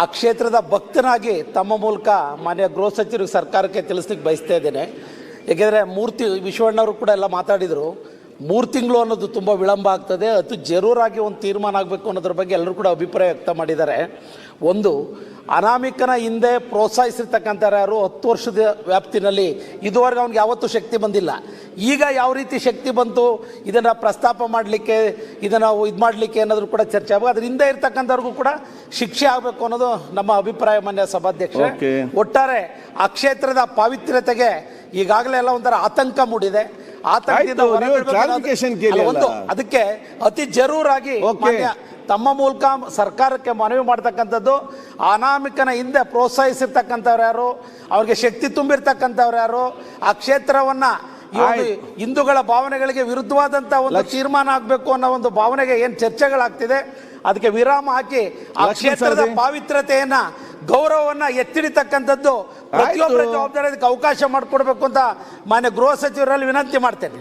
ಆ ಕ್ಷೇತ್ರದ ಭಕ್ತನಾಗಿ ತಮ್ಮ ಮೂಲಕ ಮಾನ್ಯ ಗೃಹ ಸಚಿವರಿಗೆ ಸರ್ಕಾರಕ್ಕೆ ತಿಳಿಸ್ಲಿಕ್ಕೆ ಬಯಸ್ತಾ ಇದ್ದೇನೆ. ಏಕೆಂದರೆ ಮೂರ್ತಿ ವಿಶ್ವಣ್ಣವರು ಕೂಡ ಎಲ್ಲ ಮಾತಾಡಿದರು. ಮೂರು ತಿಂಗಳು ಅನ್ನೋದು ತುಂಬ ವಿಳಂಬ ಆಗ್ತದೆ. ಅದು ಜರೂರಾಗಿ ಒಂದು ತೀರ್ಮಾನ ಆಗಬೇಕು ಅನ್ನೋದ್ರ ಬಗ್ಗೆ ಎಲ್ಲರೂ ಕೂಡ ಅಭಿಪ್ರಾಯ ವ್ಯಕ್ತ ಮಾಡಿದ್ದಾರೆ. ಒಂದು ಅನಾಮಿಕನ ಹಿಂದೆ ಪ್ರೋತ್ಸಾಹಿಸಿರ್ತಕ್ಕಂಥ ಯಾರು? ಹತ್ತು ವರ್ಷದ ವ್ಯಾಪ್ತಿನಲ್ಲಿ ಇದುವರೆಗೆ ಅವ್ನಿಗೆ ಯಾವತ್ತೂ ಶಕ್ತಿ ಬಂದಿಲ್ಲ. ಈಗ ಯಾವ ರೀತಿ ಶಕ್ತಿ ಬಂತು? ಇದನ್ನು ಪ್ರಸ್ತಾಪ ಮಾಡಲಿಕ್ಕೆ ಇದನ್ನು ಇದು ಮಾಡಲಿಕ್ಕೆ ಅನ್ನೋದ್ರ ಕೂಡ ಚರ್ಚೆ ಆಗಬೇಕು. ಅದ್ರ ಹಿಂದೆ ಇರ್ತಕ್ಕಂಥವ್ರಿಗೂ ಕೂಡ ಶಿಕ್ಷೆ ಆಗಬೇಕು ಅನ್ನೋದು ನಮ್ಮ ಅಭಿಪ್ರಾಯ ಮಾನ್ಯ ಸಭಾಧ್ಯಕ್ಷ ಒಟ್ಟಾರೆ ಆ ಕ್ಷೇತ್ರದ ಪಾವಿತ್ರ್ಯತೆಗೆ ಈಗಾಗಲೇ ಎಲ್ಲ ಒಂಥರ ಆತಂಕ ಮೂಡಿದೆ. ಆತಂಕದಿಂದ ಒಂದು ಅದಕ್ಕೆ ಅತಿ ಜರೂರಾಗಿ. ತಮ್ಮ ಮೂಲಕ ಸರ್ಕಾರಕ್ಕೆ ಮನವಿ ಮಾಡ್ತಕ್ಕಂಥದ್ದು ಅನಾಮಿಕನ ಹಿಂದೆ ಪ್ರೋತ್ಸಾಹಿಸಿರ್ತಕ್ಕಂಥವ್ರು ಯಾರು ಅವ್ರಿಗೆ ಶಕ್ತಿ ತುಂಬಿರ್ತಕ್ಕಂಥವ್ರು ಯಾರು ಆ ಕ್ಷೇತ್ರವನ್ನ ಹಿಂದೂಗಳ ಭಾವನೆಗಳಿಗೆ ವಿರುದ್ಧವಾದಂತ ಒಂದು ತೀರ್ಮಾನ ಆಗಬೇಕು ಅನ್ನೋ ಒಂದು ಭಾವನೆಗೆ ಏನು ಚರ್ಚೆಗಳಾಗ್ತಿದೆ ಅದಕ್ಕೆ ವಿರಾಮ ಹಾಕಿ ಆ ಕ್ಷೇತ್ರದ ಪಾವಿತ್ರತೆಯನ್ನ ಗೌರವವನ್ನ ಎತ್ತಿಡಿತಕ್ಕಂಥದ್ದು ಪ್ರತಿಯೊಬ್ಬರ. ಜವಾಬ್ದಾರಿ ಅದಕ್ಕೆ ಅವಕಾಶ ಮಾಡಿಕೊಡ್ಬೇಕು ಅಂತ ಮಾನ್ಯ ಗೃಹ ಸಚಿವರಲ್ಲಿ ವಿನಂತಿ ಮಾಡ್ತೇನೆ